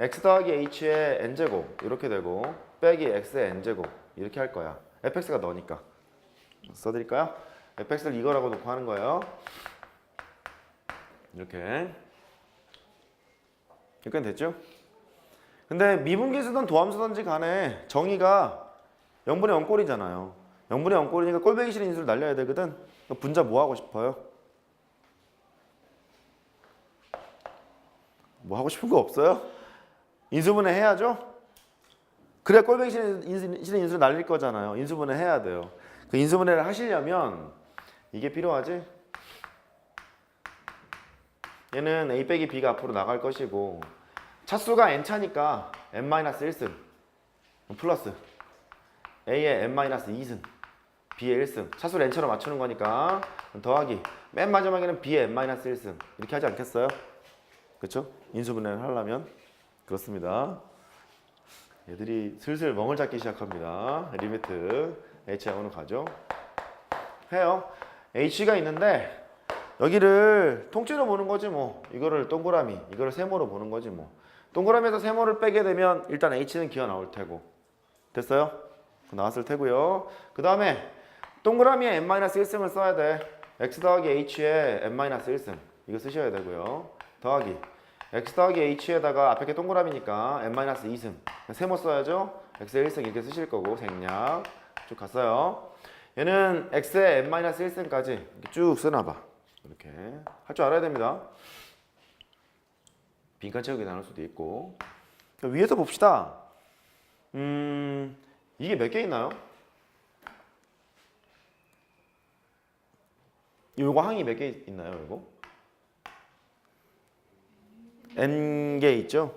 x 더하기 h의 n제곱 이렇게 되고 빼기 x의 n제곱 이렇게 할 거야. fx가 너니까. 써드릴까요? fx를 이거라고 놓고 하는 거예요. 이렇게. 이렇게 됐죠? 근데 미분계수든 도함수든지 간에 정의가 0분의 0꼴이잖아요. 0분의 0꼴이니까 꼴배기 싫은 인수를 날려야 되거든. 분자 뭐 하고 싶어요? 뭐 하고 싶은 거 없어요? 인수분해 해야죠? 그래야 꼴배기 싫은 인수, 싫은 인수를 날릴 거잖아요. 인수분해 해야 돼요. 그 인수분해를 하시려면 이게 필요하지? 얘는 a 빼기 b가 앞으로 나갈 것이고 차수가 n차니까 n-1승 플러스 a의 n-2승 b의 1승 차수를 n차로 맞추는 거니까 더하기 맨 마지막에는 b의 n-1승 이렇게 하지 않겠어요? 그렇죠? 인수분해를 하려면 그렇습니다. 얘들이 슬슬 멍을 잡기 시작합니다. 리미트 h 양으로 가죠. 해요. h가 있는데 여기를 통째로 보는 거지 뭐. 이거를 동그라미, 이거를 세모로 보는 거지 뭐. 동그라미에서 세모를 빼게 되면 일단 h는 기어 나올 테고. 됐어요? 나왔을 테고요. 그 다음에 동그라미에 n-1승을 써야 돼. x 더하기 h에 n-1승. 이거 쓰셔야 되고요. 더하기 x 더하기 h에다가 앞에 게 동그라미니까 n-2승. 세모 써야죠. x의 1승 이렇게 쓰실 거고 생략. 쭉 갔어요. 얘는 x의 n-1승까지 이렇게 쭉 써놔봐. 이렇게 할 줄 알아야 됩니다. 빈칸 채우기 나눌 수도 있고 위에서 봅시다. 음 이게 몇 개 있나요? 요거 항이 몇 개 있나요? 요거 n 개 있죠?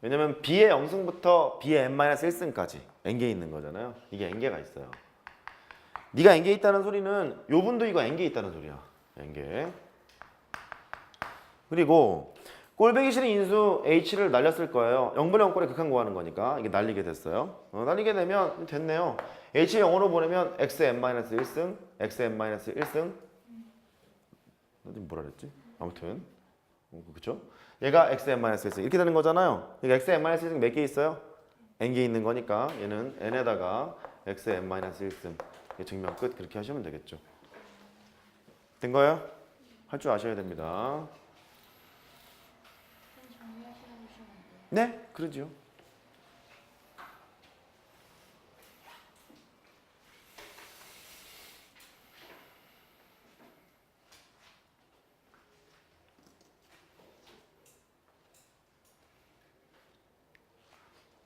왜냐면 b의 0승부터 b의 n-1승까지 n 개 있는 거잖아요. 이게 n 개가 있어요. 네가 n 개 있다는 소리는 요 분도 이거 n 개 있다는 소리야. n 개. 그리고 꼴배기 싫은 인수 h를 날렸을 거예요. 0분의 0꼴에 극한 구하는 거니까 이게 날리게 됐어요. 어, 날리게 되면 됐네요. h 0으로 보내면 x n-1승, x n-1승. 나 지금 뭐라 그랬지? 아무튼 어, 그렇죠? 얘가 x n-1승 이렇게 되는 거잖아요. 그러니까 x n-1승 몇 개 있어요? n 개 있는 거니까 얘는 n에다가 x n-1승 증명 끝 그렇게 하시면 되겠죠. 된 거예요? 할 줄 아셔야 됩니다. 네, 그러죠.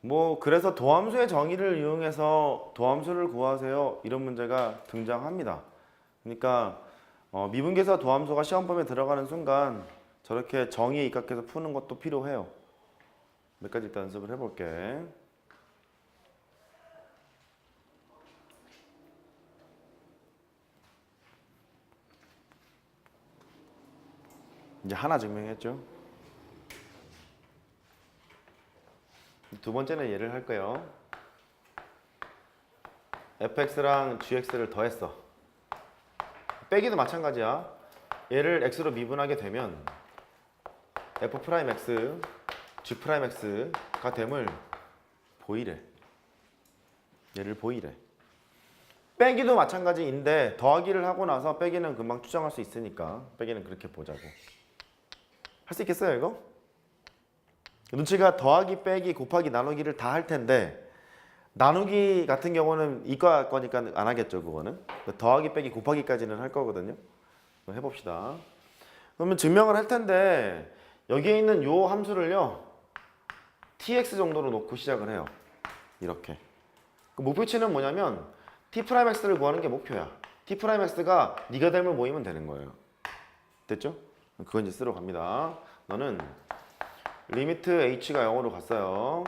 뭐 그래서 도함수의 정의를 이용해서 도함수를 구하세요 이런 문제가 등장합니다. 그러니까 어, 미분계사 도함수가 시험범위에 들어가는 순간 저렇게 정의에 입각해서 푸는 것도 필요해요. 몇 가지 일단 연습을 해볼게. 이제 하나 증명했죠. 두 번째는 얘를 할 거예요. fx랑 gx를 더했어. 빼기도 마찬가지야. 얘를 x로 미분하게 되면 f 프라임 x, g 프라임 x가 됨을 보이래. 얘를 보이래. 빼기도 마찬가지인데 더하기를 하고 나서 빼기는 금방 추정할 수 있으니까 빼기는 그렇게 보자고. 할 수 있겠어요, 이거? 눈치가 더하기, 빼기, 곱하기, 나누기를 다 할 텐데 나누기 같은 경우는 이과 거니까 안 하겠죠, 그거는. 더하기, 빼기, 곱하기까지는 할 거거든요. 해봅시다. 그러면 증명을 할 텐데 여기에 있는 요 함수를요 tx 정도로 놓고 시작을 해요. 이렇게. 그 목표치는 뭐냐면 t 프라임 x를 구하는 게 목표야. t 프라임 x가 네가 닮을 모이면 되는 거예요. 됐죠? 그건 이제 쓰러 갑니다. 너는 리미트 h가 0으로 갔어요.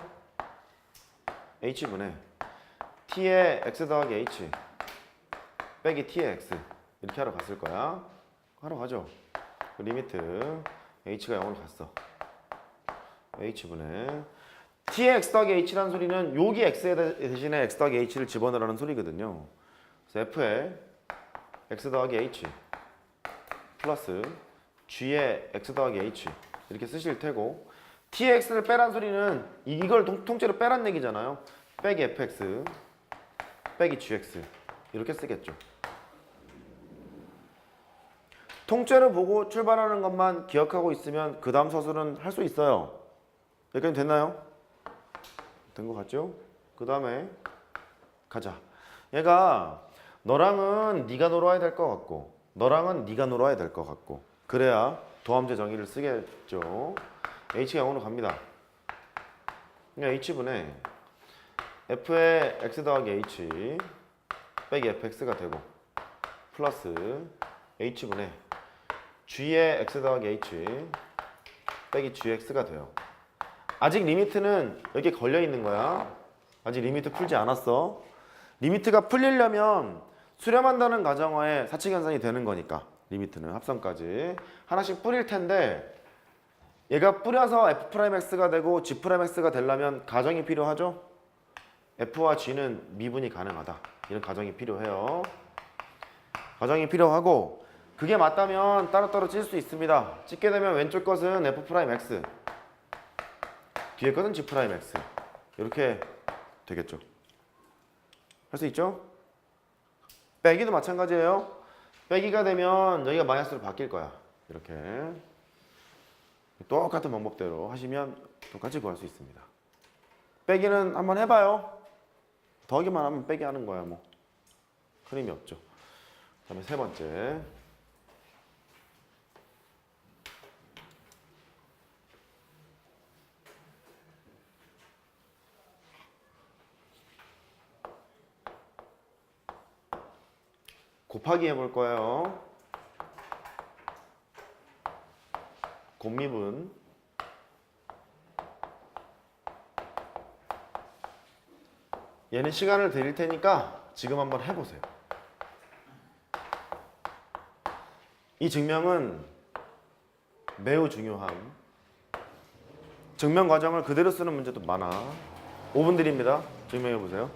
h분의 t의 x 더하기 h 빼기 t의 x 이렇게 하러 갔을 거야. 하러 가죠. 그 리미트 h가 0으로 갔어. h분의 t의 x 더하기 h라는 소리는 여기 x 대신에 x 더하기 h를 집어넣으라는 소리거든요. 그래서 f의 x 더하기 h 플러스 g의 x 더하기 h 이렇게 쓰실 테고 tx를 빼란 소리는 이- 이걸 통, 통째로 빼란 얘기잖아요. 빼기 fx 빼기 gx 이렇게 쓰겠죠. 통째로 보고 출발하는 것만 기억하고 있으면 그 다음 서술은 할 수 있어요. 여기까지 됐나요? 된 것 같죠? 그 다음에 가자. 얘가 너랑은 네가 놀아야 될 것 같고 너랑은 네가 놀아야 될 것 같고 그래야 도함제 정의를 쓰겠죠. H가 0으로 갑니다. h분의 f의 x 더하기 h 빼기 fx가 되고 플러스 h분의 g의 x 더하기 h 빼기 gx가 돼요. 아직 리미트는 여기 걸려 있는 거야. 아직 리미트 풀지 않았어. 리미트가 풀리려면 수렴한다는 가정하에 사칙연산이 되는 거니까 리미트는 합성까지 하나씩 뿌릴 텐데 얘가 뿌려서 f'x가 되고 g'x가 되려면 가정이 필요하죠. f와 g는 미분이 가능하다. 이런 가정이 필요해요. 가정이 필요하고 그게 맞다면 따로따로 찔 수 있습니다. 찢게 되면 왼쪽 것은 f'x 뒤에 것은 g'x 이렇게 되겠죠. 할 수 있죠? 빼기도 마찬가지예요. 빼기가 되면 여기가 마이너스로 바뀔 거야. 이렇게 똑같은 방법대로 하시면 똑같이 구할 수 있습니다. 빼기는 한번 해봐요. 더하기만 하면 빼기 하는 거야 뭐. 큰 의미 없죠. 그 다음에 세 번째. 곱하기 해볼 거예요. 곱미분 얘는 시간을 드릴 테니까 지금 한번 해보세요. 이 증명은 매우 중요한 증명 과정을 그대로 쓰는 문제도 많아. 5분 드립니다. 증명해 보세요.